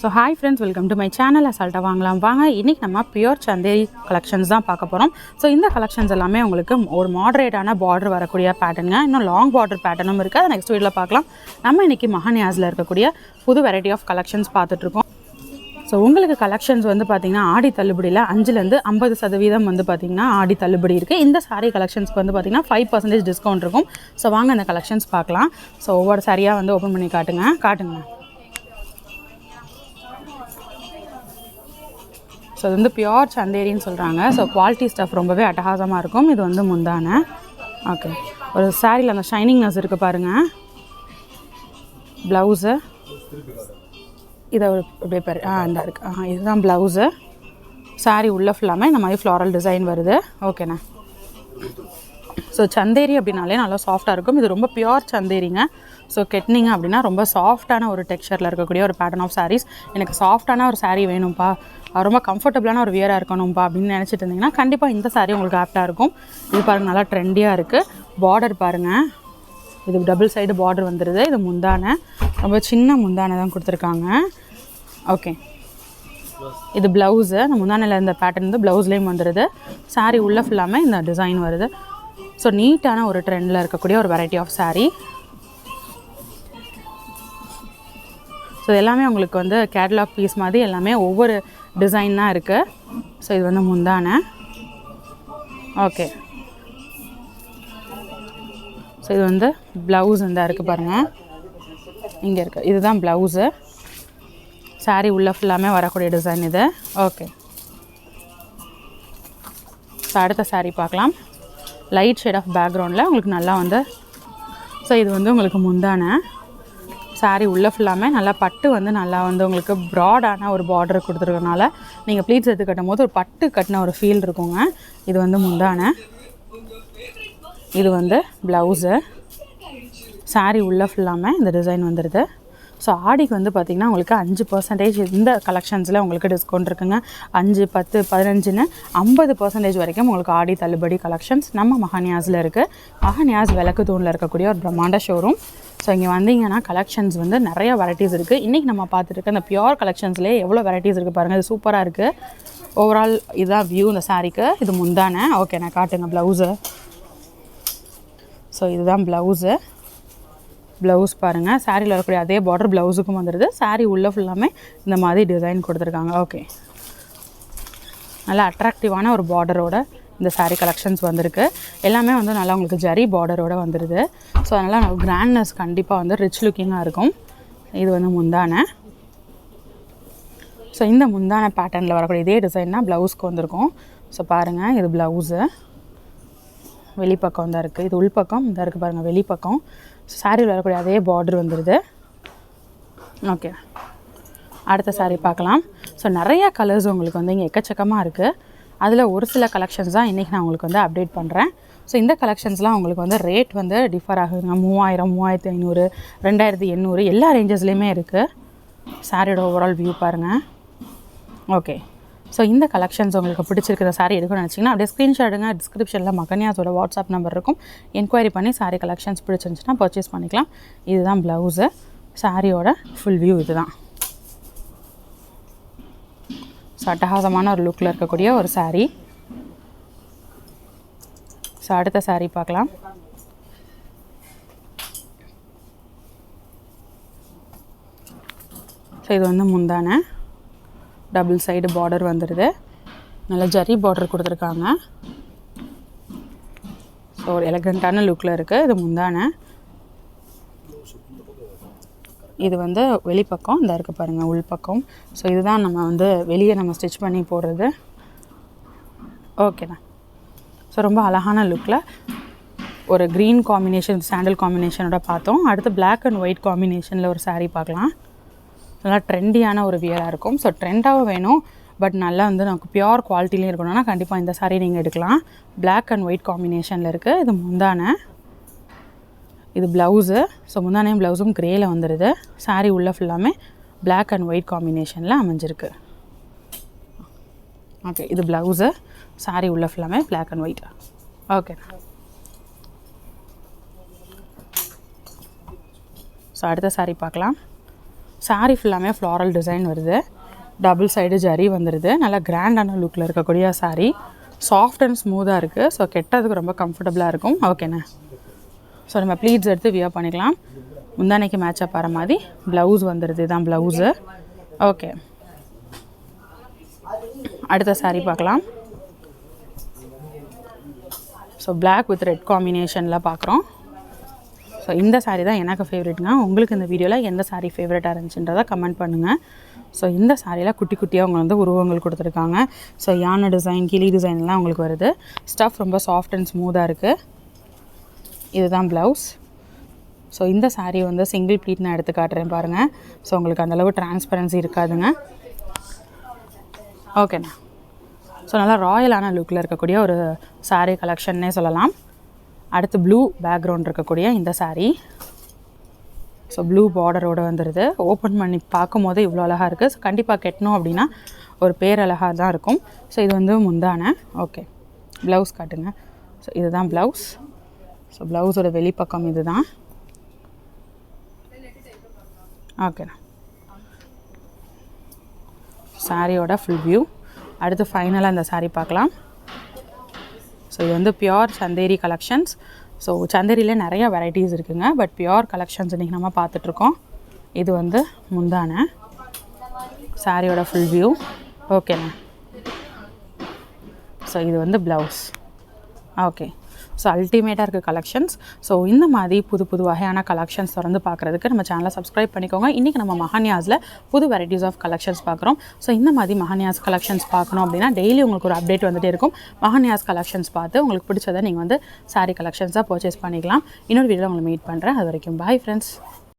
So hi friends welcome to my channel அசால்ட்டாக வாங்கலாம். வாங்க இன்றைக்கி நம்ம பியூர் சந்தேரி கலெக்ஷன்ஸ் தான் பார்க்க போகிறோம் ஸோ இந்த கலெக்ஷன்ஸ் எல்லாமே உங்களுக்கு ஒரு மாடரேட்டான பார்டர் வரக்கூடிய பேட்டர்னுங்க இன்னும் லாங் பார்டர் பேட்டர்னும் இருக்குது அதை நெக்ஸ்ட் வீடியோவில் பார்க்கலாம். நம்ம இன்றைக்கி மஹானியாஸில் இருக்கக்கூடிய புது வெரைட்டி ஆஃப் கலெக்ஷன்ஸ் பார்த்துட்ருக்கோம் ஸோ உங்களுக்கு கலெக்ஷன்ஸ் வந்து பார்த்திங்கன்னா ஆடி தள்ளுபடியில் அஞ்சுலேருந்து ஐம்பது சதவீதம் வந்து பார்த்திங்கன்னா ஆடி தள்ளுபடி இருக்குது இந்த சாரீ கலெக்ஷன்ஸ்க்கு வந்து பார்த்திங்கன்னா ஃபைவ் பர்சன்டேஜ் டிஸ்கவுண்ட் இருக்கும். ஸோ வாங்க இந்த கலெக்ஷன்ஸ் பார்க்கலாம். ஸோ ஒவ்வொரு சாரியாக வந்து ஓப்பன் பண்ணி காட்டுங்க. காட்டுங்க. ஸோ இது வந்து பியோர் சந்தேரின்னு சொல்கிறாங்க ஸோ குவாலிட்டி ஸ்டஃப் ரொம்பவே அட்டகாசமாக இருக்கும். இது வந்து முந்தான. ஓகே ஒரு சாரியில் அந்த ஷைனிங்னஸ் இருக்குது பாருங்கள் ப்ளவுஸு இதை ஒரு இப்படியே பாரு. ஆ இந்த இருக்கு. ஆ இதுதான் ப்ளவுஸு சாரி உள்ள ஃபுல்லாமே இந்த மாதிரி ஃப்ளாரல் டிசைன் வருது. ஓகேண்ணா ஸோ சந்தேரி அப்படின்னாலே நல்லா சாஃப்டாக இருக்கும். இது ரொம்ப பியோர் சந்தேரிங்க. ஸோ கெட்னிங்க அப்படின்னா ரொம்ப சாஃப்டான ஒரு டெக்ஸ்சரில் இருக்கக்கூடிய ஒரு பேட்டர்ன் ஆஃப் சாரீஸ் எனக்கு சாஃப்டான ஒரு சாரீ வேணும்ப்பா ரொம்ப கம்ஃபர்டபுளான ஒரு வியராக இருக்கணும்பா அப்படின்னு நினச்சிட்டு இருந்தீங்கன்னா கண்டிப்பாக இந்த saree உங்களுக்கு ஆப்டாக இருக்கும். இது பாருங்கள் நல்லா ட்ரெண்டியாக இருக்குது பார்டர் பாருங்கள் இது டபுள் சைடு பார்டர் வந்துடுது இது முந்தானை. ரொம்ப சின்ன முந்தானை தான் கொடுத்துருக்காங்க. ஓகே இது ப்ளவுஸு அந்த முந்தானையில் இருந்த பேட்டர்ன் வந்து ப்ளவுஸ்லேயும் வந்துடுது saree உள்ளே ஃபுல்லாமே இந்த டிசைன் வருது. ஸோ நீட்டான ஒரு ட்ரெண்டில் இருக்கக்கூடிய ஒரு வெரைட்டி ஆஃப் சாரீ ஸோ எல்லாமே உங்களுக்கு வந்து கேட்லாக் பீஸ் மாதிரி எல்லாமே ஒவ்வொரு டிசைன் தான் இருக்குது ஸோ இது வந்து முந்தான. ஓகே ஸோ இது வந்து ப்ளவுஸ் இந்த இருக்குது பாருங்கள் இங்கே இருக்குது இதுதான் ப்ளவுஸு சாரீ உள்ள ஃபுல்லாமே வரக்கூடிய டிசைன் இது. ஓகே ஸோ அடுத்த சாரீ பார்க்கலாம். லைட் ஷேட் ஆஃப் பேக்ரவுண்டில் உங்களுக்கு நல்லா வந்து ஸோ இது வந்து உங்களுக்கு முந்தான. சாரீ உள்ளே ஃபுல்லாமே நல்லா பட்டு வந்து நல்லா வந்து உங்களுக்கு ப்ராடான ஒரு பார்டர் கொடுத்துருக்கனால நீங்கள் ப்ளீட்ஸ் எடுத்து கட்டும் போது ஒரு பட்டு கட்டின ஒரு ஃபீல் இருக்குங்க. இது வந்து முந்தான. இது வந்து ப்ளவுஸு சாரீ உள்ளே ஃபுல்லாமே இந்த டிசைன் வந்துடுது ஸோ ஆடிக்கு வந்து பார்த்திங்கன்னா உங்களுக்கு அஞ்சு பர்சன்டேஜ் இந்த கலெக்ஷன்ஸில் உங்களுக்கு டிஸ்கவுண்ட் இருக்குங்க. அஞ்சு பத்து பதினஞ்சுன்னு ஐம்பது பர்சன்டேஜ் வரைக்கும் உங்களுக்கு ஆடி தள்ளுபடி கலெக்ஷன்ஸ் நம்ம மஹானியாஸில் இருக்குது மஹானியாஸ் விளக்கு தூணில் இருக்கக்கூடிய ஒரு பிரம்மாண்ட ஷோரூம் ஸோ இங்கே வந்தீங்கன்னா கலெக்ஷன்ஸ் வந்து நிறைய வெரைட்டிஸ் இருக்குது இன்றைக்கி நம்ம பார்த்துருக்க அந்த பியோர் கலெக்ஷன்ஸ்லேயே எவ்வளோ வெரைட்டிஸ் இருக்குது பாருங்கள் இது சூப்பராக இருக்குது ஓவரால் இதுதான் வியூ இந்த சாரீக்கு இது முந்தானே. ஓகே நான் காட்டுங்க ப்ளவுஸு ஸோ இதுதான் ப்ளவுஸு ப்ளவுஸ் பாருங்கள் சாரியில் வரக்கூடிய அதே பார்டர் ப்ளவுஸுக்கும் வந்துடுது saree உள்ள ஃபுல்லாமே இந்த மாதிரி டிசைன் கொடுத்துருக்காங்க. ஓகே நல்லா அட்ராக்டிவான ஒரு பார்டரோட இந்த சாரீ கலெக்ஷன்ஸ் வந்திருக்கு. எல்லாமே வந்து நல்லா உங்களுக்கு ஜரி பார்டரோடு வந்துடுது ஸோ அதனால் கிராண்ட்னஸ் கண்டிப்பாக வந்து ரிச் லுக்கிங்காக இருக்கும். இது வந்து முந்தானை. ஸோ இந்த முந்தான பேட்டர்னில் வரக்கூடிய இதே டிசைன்னா ப்ளவுஸ்க்கு வந்திருக்கும். ஸோ பாருங்கள் இது ப்ளவுஸு வெளிப்பக்கம் தான் இருக்குது இது உள்பக்கம் இந்த இருக்குது பாருங்கள் வெளிப்பக்கம். சாரியில் வரக்கூடிய அதே பார்டர் வந்துடுது ஓகே அடுத்த சாரீ பார்க்கலாம். ஸோ நிறையா கலர்ஸ் உங்களுக்கு வந்து இங்கே எக்கச்சக்கமாக இருக்குது அதில் ஒரு சில கலெக்ஷன்ஸ் தான் இன்றைக்கி நான் உங்களுக்கு வந்து அப்டேட் பண்ணுறேன் ஸோ இந்த கலெக்ஷன்ஸ்லாம் உங்களுக்கு வந்து ரேட் வந்து டிஃபர் ஆகுதுங்க. மூவாயிரம் மூவாயிரத்து ஐநூறு ரெண்டாயிரத்தி எண்ணூறு எல்லா ரேஞ்சஸ்லேயுமே இருக்குது சாரியோட ஓவரால் வியூ பாருங்கள் ஓகே ஸோ இந்த கலெக்ஷன்ஸ் உங்களுக்கு பிடிச்சிருக்கிற சாரீ எடுக்கணும்னு நினச்சிங்கன்னா அப்படியே ஸ்க்ரீன்ஷாட் எடுங்க. டிஸ்கிரிப்ஷனில் மகன்யாஸோட வாட்ஸ்அப் நம்பர் இருக்கும். என்கொயரி பண்ணி சாரி கலெக்ஷன்ஸ் பிடிச்சிருந்துச்சுன்னா பர்ச்சேஸ் பண்ணிக்கலாம். இதுதான் ப்ளவுஸு சாரியோட ஃபுல் வியூ இதுதான். ஸோ அட்டகாசமான ஒரு லுக்கில் இருக்கக்கூடிய ஒரு saree. ஸோ அடுத்த saree பார்க்கலாம். ஸோ இது வந்து முந்தானை. டபுள் சைடு பார்டர் வந்துடுது நல்ல ஜரி பார்டர் கொடுத்துருக்காங்க. ஸோ ஒரு எலகண்ட்டான லுக்கில் இருக்குது இது முந்தான. இது வந்து வெளிப்பக்கம் இந்த இருக்குது பாருங்கள் உள்பக்கம். ஸோ இதுதான் நம்ம வந்து வெளியே நம்ம ஸ்டிச் பண்ணி போடுறது. ஓகேண்ணா ஸோ ரொம்ப அழகான லுக்கில் ஒரு க்ரீன் காம்பினேஷன் சாண்டல் காம்பினேஷனோட பார்த்தோம். அடுத்து பிளாக் அண்ட் ஒயிட் காம்பினேஷனில் ஒரு சாரீ பார்க்கலாம். நல்லா ட்ரெண்டியான ஒரு வியராக இருக்கும். ஸோ ட்ரெண்டாகவும் வேணும் பட் நல்லா வந்து நமக்கு பியோர் குவாலிட்டிலையும் இருக்கணும்னா கண்டிப்பாக இந்த சாரீ நீங்கள் எடுக்கலாம். பிளாக் அண்ட் ஒயிட் காம்பினேஷனில் இருக்குது இது முந்தான. இது ப்ளவுஸு ஸோ முந்தானையும் ப்ளவுஸும் க்ரேயில் வந்துடுது சாரீ உள்ள ஃபுல்லாமே பிளாக் அண்ட் ஒயிட் காம்பினேஷனில் அமைஞ்சிருக்கு. ஓகே இது ப்ளவுஸு சாரீ உள்ள ஃபுல்லாமே black and white okay so அடுத்த சாரீ பார்க்கலாம். சாரீ ஃபுல்லாமே ஃப்ளாரல் டிசைன் வருது. டபுள் சைடு ஜரி வந்துடுது நல்லா கிராண்டான லுக்கில் இருக்கக்கூடிய சாரீ சாஃப்ட் அண்ட் ஸ்மூத்தாக இருக்குது ஸோ கெட்டதுக்கு ரொம்ப கம்ஃபர்டபுளாக இருக்கும். ஓகேண்ணே ஸோ நம்ம ப்ளீட்ஸ் எடுத்து வியர் பண்ணிக்கலாம். முந்தானைக்கு மேட்சப் ஆகிற மாதிரி ப்ளவுஸ் வந்துடுது இதுதான் ப்ளவுஸு ஓகே அடுத்த saree பார்க்கலாம். ஸோ பிளாக் வித் ரெட் காம்பினேஷனில் பார்க்குறோம். ஸோ இந்த சாரீ தான் எனக்கு ஃபேவரெட்ங்க உங்களுக்கு இந்த வீடியோவில் எந்த saree ஃபேவரெட்டாக இருந்துச்சுன்றதை கமெண்ட் பண்ணுங்கள் ஸோ இந்த சாரியில் குட்டி குட்டியாக அவங்க வந்து உருவங்கள் கொடுத்துருக்காங்க. ஸோ யானை டிசைன் கிளி டிசைன்லாம் உங்களுக்கு வருது. ஸ்டஃப் ரொம்ப சாஃப்ட் அண்ட் ஸ்மூத்தாக இருக்குது இதுதான் ப்ளவுஸ். ஸோ இந்த சாரீ வந்து சிங்கிள் ப்ளீட் நான் எடுத்து காட்டுறேன் பாருங்கள் ஸோ உங்களுக்கு அந்தளவு டிரான்ஸ்பரன்சி இருக்காதுங்க. ஓகேண்ணா ஸோ நல்லா ராயலான லுக்கில் இருக்கக்கூடிய ஒரு சாரீ கலெக்ஷன்னே சொல்லலாம். அடுத்து ப்ளூ பேக்ரவுண்ட் இருக்கக்கூடிய இந்த சாரீ ஸோ ப்ளூ பார்டரோடு வந்துடுது ஓப்பன் பண்ணி பார்க்கும் போது இவ்வளோ அழகாக இருக்குது ஸோ கண்டிப்பாக கெட்டணும் அப்படின்னா ஒரு பேர் அழகாக தான் இருக்கும். ஸோ இது வந்து முந்தான. ஓகே ப்ளவுஸ் காட்டுங்க. ஸோ இதுதான் ப்ளவுஸ் ஸோ ப்ளவுஸோட வெளிப்பக்கம் இதுதான். ஓகேண்ணா சாரியோட ஃபுல் வியூ அடுத்து ஃபைனலாக இந்த சாரீ பார்க்கலாம். ஸோ இது வந்து பியோர் சந்தேரி கலெக்ஷன்ஸ் ஸோ சந்தேரியில் நிறைய வெரைட்டிஸ் இருக்குங்க. பட் பியோர் கலெக்ஷன்ஸ் இன்றைக்கி நம்ம பார்த்துட்ருக்கோம் இது வந்து முந்தான. சாரியோட ஃபுல் வியூ ஓகேண்ணா ஸோ இது வந்து ப்ளவுஸ் ஓகே ஸோ அல்டிமேட்டாக இருக்க கலெக்ஷன்ஸ் ஸோ இந்த மாதிரி புது புது வகையான கலெக்ஷன்ஸ் தொடர்ந்து பார்க்குறதுக்கு நம்ம சேனலை சப்ஸ்கிரைப் பண்ணிக்கோங்க. இன்றைக்கி நம்ம மஹானியாஸில் புது வெரைட்டிஸ் ஆஃப் கலெக்ஷன்ஸ் பார்க்குறோம். ஸோ இந்த மாதிரி மஹானியாஸ் கலெக்ஷன்ஸ் பார்க்கணும் அப்படின்னா டெய்லி உங்களுக்கு ஒரு அப்டேட் வந்துகிட்டே இருக்கும். மஹானியாஸ் கலெக்ஷன்ஸ் பார்த்து உங்களுக்கு பிடிச்சதை நீங்கள் வந்து சாரீ கலெக்ஷன்ஸாக பர்ச்சேஸ் பண்ணிக்கலாம். இன்னொரு வீடியோவில் உங்களை மீட் பண்ணுறேன் அது வரைக்கும் பாய் ஃப்ரெண்ட்ஸ்